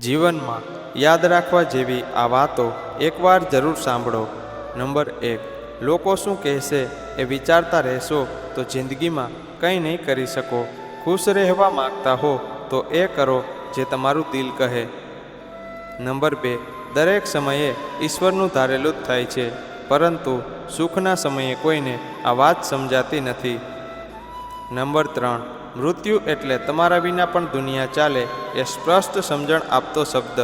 જીવનમાં યાદ રાખવા જેવી આ વાતો એકવાર જરૂર સાંભળો. નંબર એક, લોકો શું કહેશે એ વિચારતા રહેશો તો જિંદગીમાં કંઈ નહીં કરી શકો. ખુશ રહેવા માગતા હો તો એ કરો જે તમારું દિલ કહે. નંબર બે, દરેક સમયે ઈશ્વરનું ધારેલું જ થાય છે. પરંતુ સુખના સમયે કોઈને આ વાત સમજાતી નથી. નંબર ત્રણ, મૃત્યુ એટલે તમારા વિના પણ દુનિયા ચાલે એ સ્પષ્ટ સમજણ આપતો શબ્દ.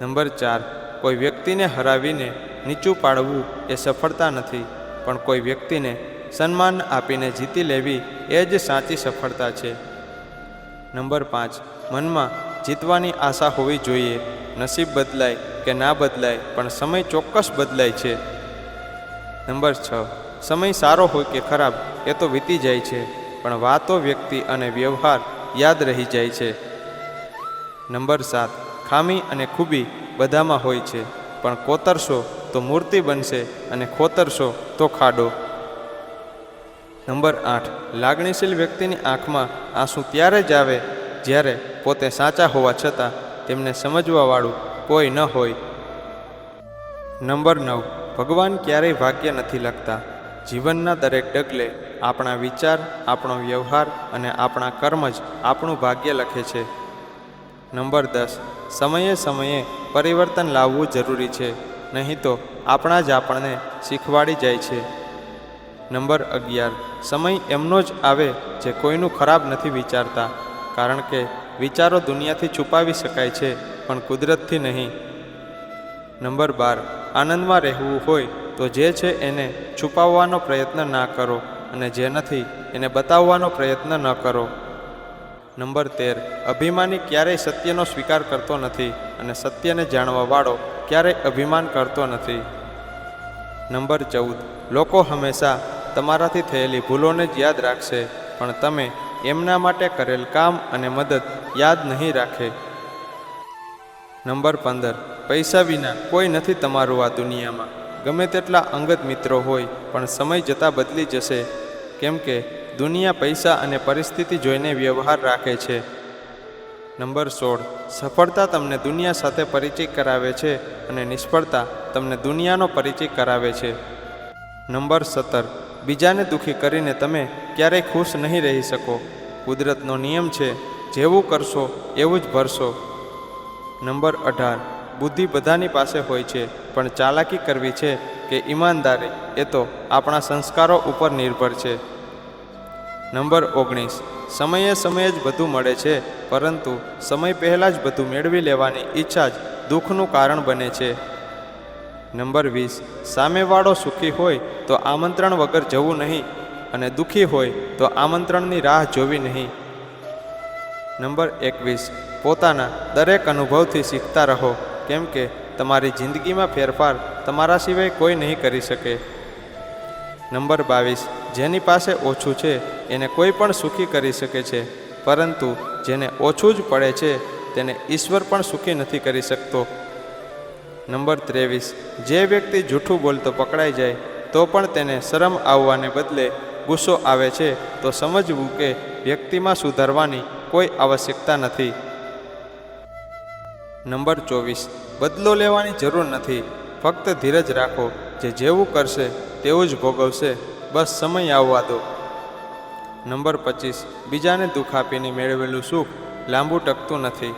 નંબર ચાર, કોઈ વ્યક્તિને હરાવીને નીચું પાડવું એ સફળતા નથી, પણ કોઈ વ્યક્તિને સન્માન આપીને જીતી લેવી એ જ સાચી સફળતા છે. નંબર પાંચ, મનમાં જીતવાની આશા હોવી જોઈએ, નસીબ બદલાય કે ના બદલાય, પણ સમય ચોક્કસ બદલાય છે. નંબર છ. સમય સારો હોય કે ખરાબ, એ તો વીતી જાય છે, પણ વાતો, વ્યક્તિ અને વ્યવહાર યાદ રહી જાય છે. નંબર સાત. ખામી અને ખૂબી બધામાં હોય છે, પણ કોતરશો તો મૂર્તિ બનશે અને ખોતરશો તો ખાડો. નંબર આઠ. લાગણીશીલ વ્યક્તિની આંખમાં આંસુ ત્યારે જ આવે જ્યારે પોતે સાચા હોવા છતાં તેમને સમજવાવાળું કોઈ ન હોય. નંબર નવ. ભગવાન ક્યારેય ભાગ્ય નથી લખતા. જીવનના દરેક ડગલે આપણા વિચાર, આપણો વ્યવહાર અને આપણા કર્મ જ આપણું ભાગ્ય લખે છે. નંબર દસ. સમયે સમયે પરિવર્તન લાવવું જરૂરી છે, નહીં તો આપણા જ આપણને શીખવાડી જાય છે. નંબર અગિયાર. સમય એમનો જ આવે જે કોઈનું ખરાબ નથી વિચારતા, કારણ કે વિચારો દુનિયાથી છુપાવી શકાય છે, પણ કુદરતથી નહીં. નંબર બાર. આનંદમાં રહેવું હોય તો જે છે એને છુપાવવાનો પ્રયત્ન ના કરો અને જે નથી એને બતાવવાનો પ્રયત્ન ન કરો. નંબર તેર. અભિમાની ક્યારેય સત્યનો સ્વીકાર કરતો નથી અને સત્યને જાણવાવાળો ક્યારેય અભિમાન કરતો નથી. નંબર ચૌદ. લોકો હંમેશા તમારાથી થયેલી ભૂલોને જ યાદ રાખશે, પણ તમે એમના માટે કરેલ કામ અને મદદ યાદ નહીં રાખે. નંબર પંદર, પૈસા વિના કોઈ નથી તમારું આ દુનિયામાં. ગમે તેટલા અંગત મિત્રો હોય, પણ સમય જતાં બદલી જશે. કેમ કે, દુનિયા પૈસા અને પરિસ્થિતિ જોઈને વ્યવહાર રાખે છે. નંબર સોળ, સફળતા તમને દુનિયા સાથે પરિચય કરાવે છે અને નિષ્ફળતા તમને દુનિયાનો પરિચય કરાવે છે. નંબર સત્તર, બીજાને દુઃખી કરીને તમે ક્યારેય ખુશ નહીં રહી શકો. કુદરતનો નિયમ છે, જેવું કરશો એવું જ ભરશો. નંબર અઢાર. બુદ્ધિ બધાની પાસે હોય છે, પણ ચાલાકી કરવી છે કે ઈમાનદારી, એ તો આપણા સંસ્કારો ઉપર નિર્ભર છે. નંબર ઓગણીસ. સમયે સમયે જ બધું મળે છે, પરંતુ સમય પહેલાં જ બધું મેળવી લેવાની ઈચ્છા જ દુઃખનું કારણ બને છે. નંબર વીસ. સામેવાળો સુખી હોય તો આમંત્રણ વગર જવું નહીં, અને દુઃખી હોય તો આમંત્રણની રાહ જોવી નહીં. નંબર એકવીસ. પોતાના દરેક અનુભવથી શીખતા રહો, કેમ કે તમારી જિંદગીમાં ફેરફાર તમારા સિવાય કોઈ નહીં કરી શકે. નંબર બાવીસ. જેની પાસે ઓછું છે, એને કોઈ પણ સુખી કરી શકે છે, પરંતુ જેને ઓછું જ પડે છે, તેને ઈશ્વર પણ સુખી નથી કરી શકતો. નંબર ત્રેવીસ. જે વ્યક્તિ જૂઠું બોલતો પકડાઈ જાય, તો પણ તેને શરમ આવવાને બદલે ગુસ્સો આવે છે, તો સમજવું કે વ્યક્તિમાં સુધારવાની કોઈ આવશ્યકતા નથી. નંબર ચોવીસ. બદલો લેવાની જરૂર નથી. ફક્ત ધીરજ રાખો. જે જેવું કરશે, તેવું જ ભોગવશે. બસ સમય આવવા દો. નંબર પચીસ. બીજાને દુઃખ આપીને મેળવેલું સુખ લાંબુ ટકતું નથી.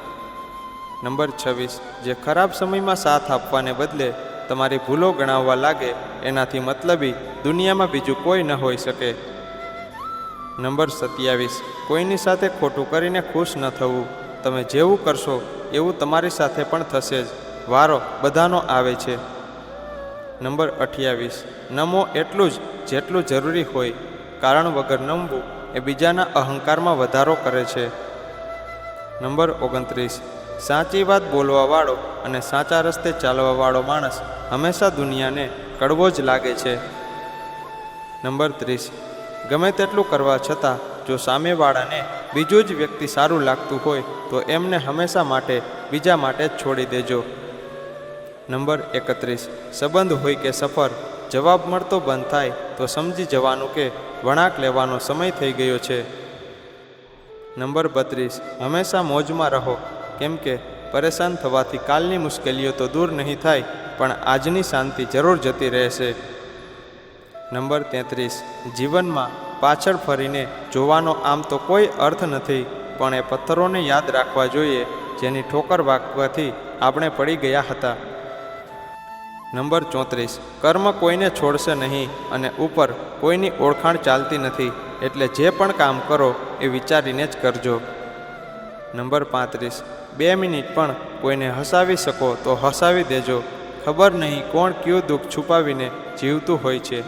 નંબર છવ્વીસ. જે ખરાબ સમયમાં સાથ આપવાને બદલે તમારી ભૂલો ગણાવવા લાગે, એનાથી મતલબી દુનિયામાં બીજું કોઈ ન હોઈ શકે. નંબર સત્યાવીસ. કોઈની સાથે ખોટું કરીને ખુશ ન થવું. તમે જેવું કરશો એવું તમારી સાથે પણ થશે જ. વારો બધાનો આવે છે. નંબર અઠ્યાવીસ. નમો એટલું જ, જેટલું જરૂરી હોય. કારણ વગર નમવું એ બીજાના અહંકારમાં વધારો કરે છે. નંબર ઓગણત્રીસ. સાચી વાત બોલવાવાળો અને સાચા રસ્તે ચાલવાવાળો માણસ હંમેશા દુનિયાને કડવો જ લાગે છે. નંબર ત્રીસ. ગમે તેટલું કરવા છતાં જો સામેવાળાને બીજું જ વ્યક્તિ સારું લાગતું હોય, તો એમને હંમેશા માટે બીજા માટે જ છોડી દેજો. નંબર એકત્રીસ. સંબંધ હોય કે સફર, જવાબ મળતો બંધ થાય, તો સમજી જવાનું કે વળાંક લેવાનો સમય થઈ ગયો છે. નંબર બત્રીસ. હંમેશા મોજમાં રહો. કેમ કે પરેશાન થવાથી કાલની મુશ્કેલીઓ તો દૂર નહીં થાય, પણ આજની શાંતિ જરૂર જતી રહેશે. નંબર તેત્રીસ. જીવનમાં પાછળ ફરીને જોવાનો આમ તો કોઈ અર્થ નથી, પણ એ પથ્થરોને યાદ રાખવા જોઈએ, જેની ઠોકર વાગવાથી આપણે પડી ગયા હતા. નંબર ચોત્રીસ. કર્મ કોઈને છોડશે નહીં અને ઉપર કોઈની ઓળખાણ ચાલતી નથી, એટલે જે પણ કામ કરો એ વિચારીને જ કરજો. નંબર પાંત્રીસ. બે મિનિટ પણ કોઈને હસાવી શકો તો હસાવી દેજો. ખબર નહીં કોણ કયું દુઃખ છુપાવીને જીવતું હોય છે.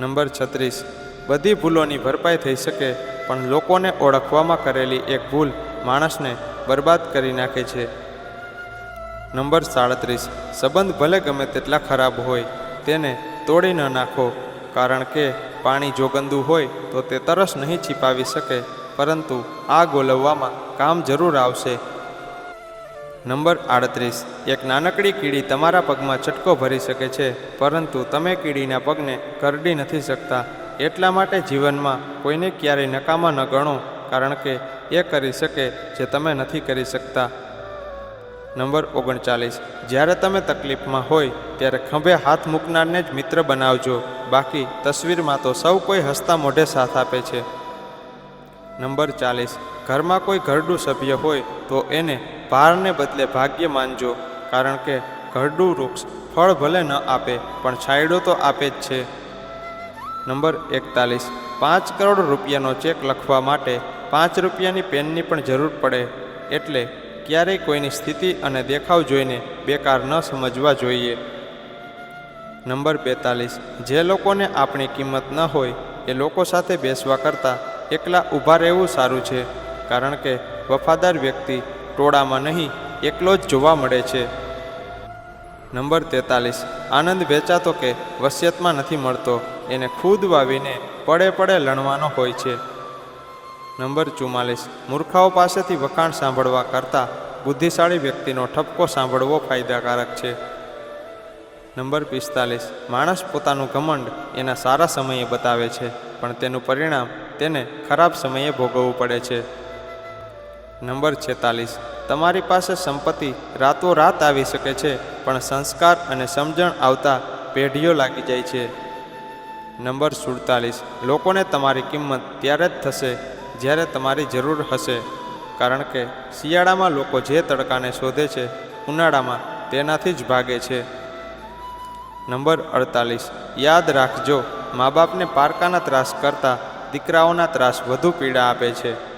નંબર છત્રીસ. બધી ભૂલોની ભરપાઈ થઈ શકે, પણ લોકોને ઓળખવામાં કરેલી એક ભૂલ માણસને બરબાદ કરી નાખે છે. નંબર સાડત્રીસ. સંબંધ ભલે ગમે તેટલા ખરાબ હોય, તેને તોડી ન નાખો, કારણ કે પાણી જો ગંદુ હોય, તો તે તરસ નહીં છીપાવી શકે, પરંતુ આ ગોલવવામાં કામ જરૂર આવશે. નંબર આડત્રીસ. એક નાનકડી કીડી તમારા પગમાં છટકો ભરી શકે છે, પરંતુ તમે કીડીના પગને કરડી નથી શકતા. એટલા માટે જીવનમાં કોઈને ક્યારેય નકામા ન ગણો, કારણ કે એ કરી શકે જે તમે નથી કરી શકતા. નંબર ઓગણચાલીસ. જ્યારે તમે તકલીફમાં હોય, ત્યારે ખંભે હાથ મૂકનારને જ મિત્ર બનાવજો. બાકી તસવીરમાં તો સૌ કોઈ હસતા મોઢે સાથ આપે છે. નંબર ચાલીસ. ઘરમાં કોઈ ઘરડું સભ્ય હોય, તો એને ભારને બદલે ભાગ્ય માનજો, કારણ કે ઘરડું વૃક્ષ ફળ ભલે ન આપે, પણ છાંયડો તો આપે જ છે. નંબર એકતાલીસ. પાંચ કરોડ રૂપિયાનો ચેક લખવા માટે પાંચ રૂપિયાની પેનની પણ જરૂર પડે એટલે ક્યારેય કોઈની સ્થિતિ અને દેખાવ જોઈને બેકાર ન સમજવા જોઈએ. નંબર બેતાલીસ. જે લોકોને આપણી કિંમત ન હોય એ લોકો સાથે બેસવા કરતાં એકલા ઊભા રહેવું સારું છે, કારણ કે વફાદાર વ્યક્તિ ટોળામાં નહીં, એકલો જ જોવા મળે છે. નંબર તેતાલીસ. આનંદ વેચાતો કે વસિયતમાં નથી મળતો, એને ખુદ વાવીને પડે પડે લણવાનો હોય છે. નંબર ચુમ્માલીસ. મૂર્ખાઓ પાસેથી વખાણ સાંભળવા કરતાં બુદ્ધિશાળી વ્યક્તિનો ઠપકો સાંભળવો ફાયદાકારક છે. નંબર પિસ્તાલીસ. માણસ પોતાનું ઘમંડ એના સારા સમયે બતાવે છે, પણ તેનું પરિણામ તેને ખરાબ સમયે ભોગવવું પડે છે. નંબર છેતાલીસ. તમારી પાસે સંપત્તિ રાતોરાત આવી શકે છે, પણ સંસ્કાર અને સમજણ આવતા પેઢીઓ લાગી જાય છે. નંબર સુડતાલીસ. લોકોને તમારી કિંમત ત્યારે જ થશે જ્યારે તમારી જરૂર હશે. કારણ કે શિયાળામાં લોકો જે તડકાને શોધે છે, ઉનાળામાં તેનાથી જ ભાગે છે. નંબર અડતાલીસ. યાદ રાખજો, મા બાપને પારકાના ત્રાસ કરતાં દીકરાઓના ત્રાસ વધુ પીડા આપે છે.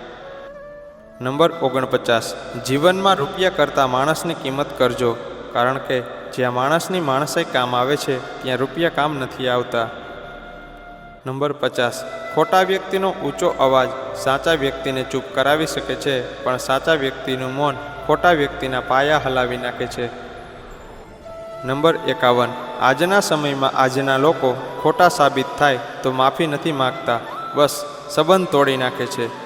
નંબર ઓગણપચાસ. જીવનમાં રૂપિયા કરતાં માણસની કિંમત કરજો, કારણ કે જ્યાં માણસની માણસે કામ આવે છે, ત્યાં રૂપિયા કામ નથી આવતા. નંબર પચાસ. ખોટા વ્યક્તિનો ઊંચો અવાજ સાચા વ્યક્તિને ચૂપ કરાવી શકે છે, પણ સાચા વ્યક્તિનું મૌન ખોટા વ્યક્તિના પાયા હલાવી નાખે છે. નંબર એકાવન. આજના સમયમાં આજના લોકો ખોટા સાબિત થાય તો માફી નથી માગતા, બસ સંબંધ તોડી નાખે છે.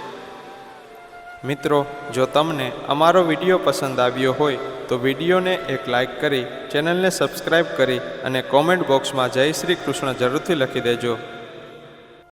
મિત્રો, જો તમને અમારો વીડિયો પસંદ આવ્યો હોય, તો વિડીયોને એક લાઈક કરી, ચેનલને સબસ્ક્રાઈબ કરી અને કોમેન્ટ બોક્સમાં જય શ્રી કૃષ્ણ જરૂરથી લખી દેજો.